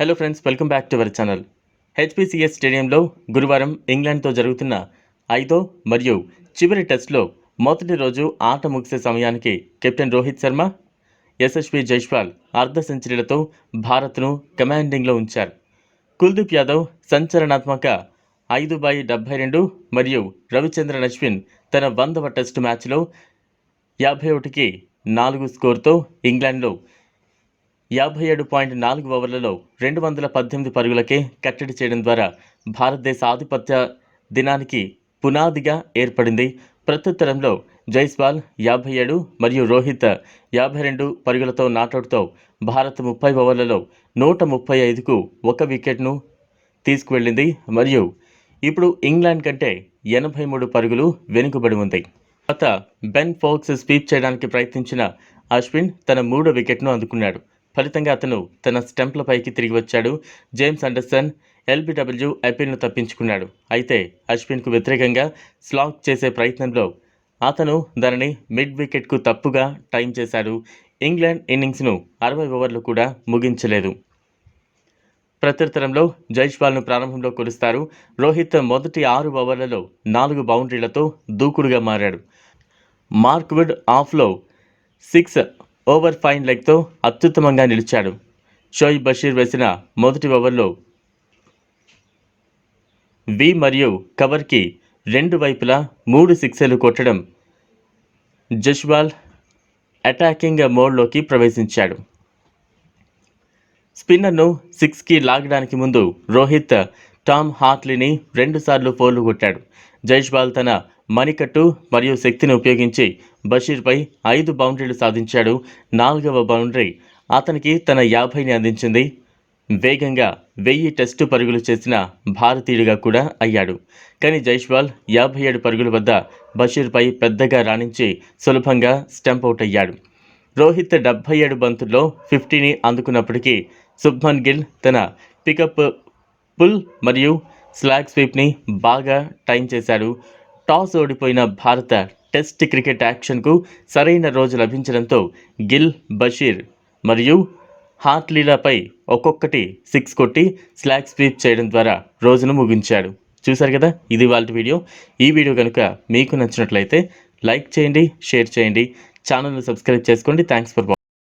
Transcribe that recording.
Hello friends welcome back to our channel HPCS స్టేడియంలో గురువారం ఇంగ్లాండ్తో జరుగుతున్న ఐదో మరియు చివరి టెస్ట్లో మొదటి రోజు ఆట ముగిసే సమయానికి కెప్టెన్ రోహిత్ శర్మ యశస్వి జైష్వాల్ అర్ధ సెంచరీలతో భారత్ను కమాండింగ్లో ఉంచారు. కుల్దీప్ యాదవ్ సంచలనాత్మక ఐదు బై డెబ్బై రెండు మరియు రవిచంద్రన్ అశ్విన్ తన వందవ టెస్టు మ్యాచ్లో యాభై ఒకటికి నాలుగు స్కోర్తో ఇంగ్లాండ్లో యాభై ఏడు పాయింట్ నాలుగు ఓవర్లలో రెండు వందల పద్దెనిమిది పరుగులకే కట్టడి చేయడం ద్వారా భారతదేశ ఆధిపత్య దినానికి పునాదిగా ఏర్పడింది. ప్రత్యుత్తరంలో జైస్వాల్ యాభై ఏడు మరియు రోహిత్ యాభై రెండు పరుగులతో నాటౌట్తో భారత్ ముప్పై ఓవర్లలో నూట ముప్పై ఐదుకు ఒక వికెట్ను తీసుకువెళ్ళింది. మరియు ఇప్పుడు ఇంగ్లాండ్ కంటే ఎనభై మూడు పరుగులు వెనుకబడి ఉంది. తర్వాత బెన్ ఫోక్స్ స్వీప్ చేయడానికి ప్రయత్నించిన అశ్విన్ తన మూడో వికెట్ను అందుకున్నాడు. ఫలితంగా అతను తన స్టెంప్లపైకి తిరిగి వచ్చాడు. జేమ్స్ అండర్సన్ ఎల్బిడబ్ల్యూ అపీల్ను తప్పించుకున్నాడు. అయితే అశ్విన్కు వ్యతిరేకంగా స్లాక్ చేసే ప్రయత్నంలో అతను దానిని మిడ్ వికెట్కు తప్పుగా టైం చేశాడు. ఇంగ్లాండ్ ఇన్నింగ్స్ను అరవై ఓవర్లు కూడా ముగించలేదు. ప్రత్యుత్తరంలో జైష్వాల్ను ప్రారంభంలో కొలుస్తారు. రోహిత్ మొదటి ఆరు ఓవర్లలో నాలుగు బౌండరీలతో దూకుడుగా మారాడు. మార్క్వుడ్ ఆఫ్లో సిక్స్ ఓవర్ ఫైన్ లెగ్తో అత్యుత్తమంగా నిలిచాడు. షోయిబ్ బషీర్ వేసిన మొదటి ఓవర్లో వి మరియు కవర్కి రెండు వైపులా మూడు సిక్సర్లు కొట్టడం జష్వాల్ అటాకింగ్ మోడ్లోకి ప్రవేశించాడు. స్పిన్నర్ను సిక్స్కి లాగడానికి ముందు రోహిత్ టామ్ హార్ట్లీని రెండుసార్లు ఫోర్లు కొట్టాడు. జైష్వాల్ తన మణికట్టు మరియు శక్తిని ఉపయోగించి బషీర్పై ఐదు బౌండరీలు సాధించాడు. నాలుగవ బౌండరీ అతనికి తన యాభైని అందించింది. వేగంగా వెయ్యి టెస్టు పరుగులు చేసిన భారతీయుడిగా కూడా అయ్యాడు. కానీ జైష్వాల్ యాభై ఏడు పరుగుల వద్ద బషీర్పై పెద్దగా రాణించి సులభంగా స్టంప్ అవుట్ అయ్యాడు. రోహిత్ డెబ్బై ఏడు బంతుల్లో ఫిఫ్టీని అందుకున్నప్పటికీ శుభ్మన్ గిల్ తన పికప్ పుల్ మరియు స్లాగ్ స్వీప్ని బాగా టైం చేశాడు. టాస్ ఓడిపోయిన భారత టెస్ట్ క్రికెట్ యాక్షన్కు సరైన రోజు లభించడంతో గిల్ బషీర్ మరియు హార్ట్లీలపై ఒక్కొక్కటి సిక్స్ కొట్టి స్లాగ్ స్వీప్ చేయడం ద్వారా రోజును ముగించాడు. చూశారు కదా? ఇది వాళ్ళ వీడియో. ఈ వీడియో కనుక మీకు నచ్చినట్లయితే లైక్ చేయండి షేర్ చేయండి. ఛానల్ను సబ్స్క్రైబ్ చేసుకోండి. Thanks for